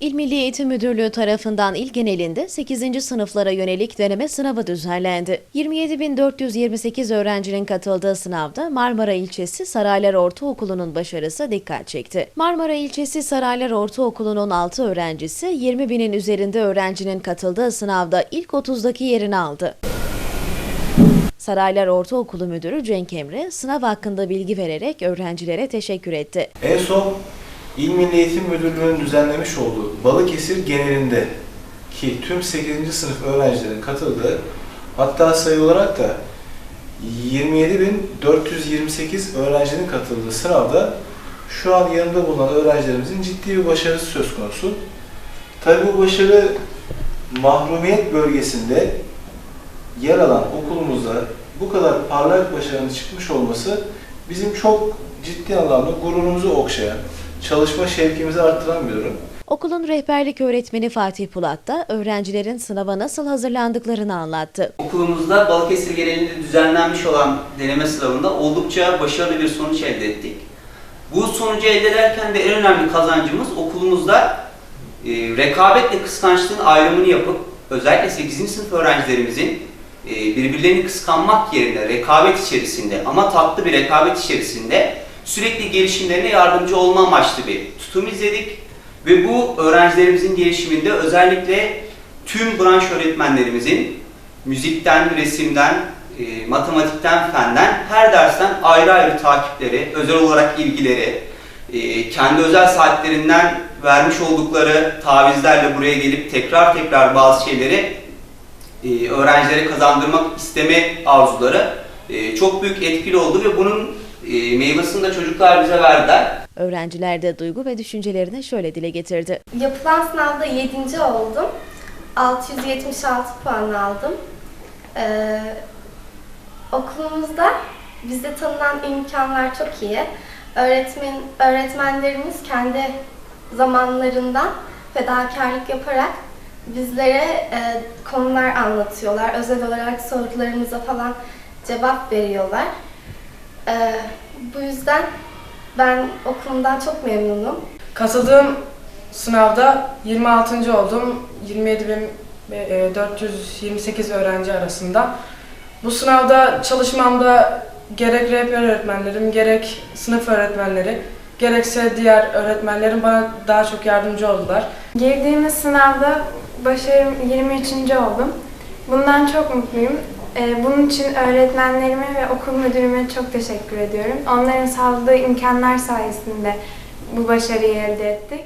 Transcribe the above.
İl Milli Eğitim Müdürlüğü tarafından il genelinde 8. sınıflara yönelik deneme sınavı düzenlendi. 27.428 öğrencinin katıldığı sınavda Marmara ilçesi Saraylar Ortaokulu'nun başarısı dikkat çekti. Marmara ilçesi Saraylar Ortaokulu'nun 6 öğrencisi 20 binin üzerinde öğrencinin katıldığı sınavda ilk 30'daki yerini aldı. Saraylar Ortaokulu Müdürü Cenk Emre sınav hakkında bilgi vererek öğrencilere teşekkür etti. En son İl Milli Eğitim Müdürlüğü'nün düzenlemiş olduğu Balıkesir genelinde ki tüm 8. sınıf öğrencilerin katıldığı hatta sayı olarak da 27.428 öğrencinin katıldığı sınavda şu an yanında bulunan öğrencilerimizin ciddi bir başarısı söz konusu. Tabii bu başarı mahrumiyet bölgesinde yer alan okulumuzda bu kadar parlak başarının çıkmış olması bizim çok ciddi anlamda gururumuzu okşayan, çalışma şevkimizi arttıran bir durum. Okulun rehberlik öğretmeni Fatih Pulat da öğrencilerin sınava nasıl hazırlandıklarını anlattı. Okulumuzda Balıkesir genelinde düzenlenmiş olan deneme sınavında oldukça başarılı bir sonuç elde ettik. Bu sonucu elde ederken de en önemli kazancımız okulumuzda e, rekabetle kıskançlığın ayrımını yapıp özellikle 8. sınıf öğrencilerimizin e, birbirlerini kıskanmak yerine rekabet içerisinde ama tatlı bir rekabet içerisinde sürekli gelişimlerine yardımcı olma amaçlı bir tutum izledik. Ve bu öğrencilerimizin gelişiminde özellikle tüm branş öğretmenlerimizin müzikten, resimden, e, matematikten, fenden her dersten ayrı ayrı takipleri, özel olarak ilgileri, e, kendi özel saatlerinden vermiş oldukları tavizlerle buraya gelip tekrar tekrar bazı şeyleri e, öğrencilere kazandırmak isteme arzuları e, çok büyük etkili oldu ve bunun e, meyvesini de çocuklar bize verdiler. Öğrenciler de duygu ve düşüncelerini şöyle dile getirdi. Yapılan sınavda 7. oldum. 676 puan aldım. Ee, okulumuzda bize tanınan imkanlar çok iyi. Öğretmen öğretmenlerimiz kendi zamanlarından fedakarlık yaparak bizlere e, konular anlatıyorlar. Özel olarak sorularımıza falan cevap veriyorlar. Ee, bu yüzden ben okulumdan çok memnunum. Katıldığım sınavda 26. oldum. 27.428 öğrenci arasında. Bu sınavda çalışmamda gerek rehber öğretmenlerim, gerek sınıf öğretmenleri, gerekse diğer öğretmenlerim bana daha çok yardımcı oldular. Girdiğimiz sınavda başarım 23. oldum. Bundan çok mutluyum. Ee, Bunun için öğretmenlerime ve okul müdürüme çok teşekkür ediyorum. Onların sağladığı imkanlar sayesinde bu başarıyı elde ettik.